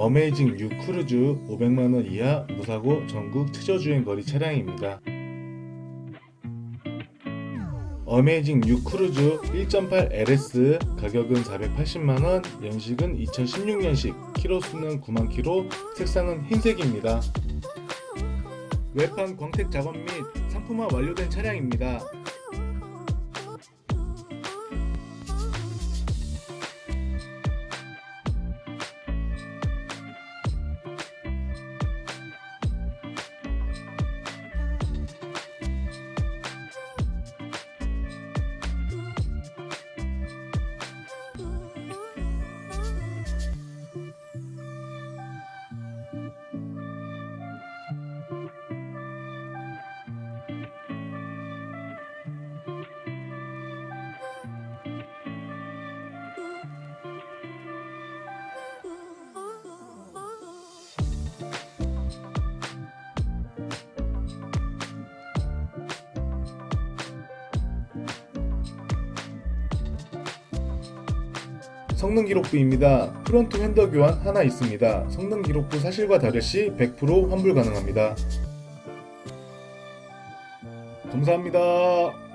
어메이징 6 크루즈 500만원 이하 무사고 전국 최저주행 거리 차량입니다. 어메이징 6 크루즈 1.8 LS 가격은 480만원, 연식은 2016년식, 키로수는 9만 키로, 색상은 흰색입니다. 외판 광택 작업 및 상품화 완료된 차량입니다. 성능 기록부입니다. 프론트 핸더 교환 하나 있습니다. 성능 기록부 사실과 다르시 100% 환불 가능합니다. 감사합니다.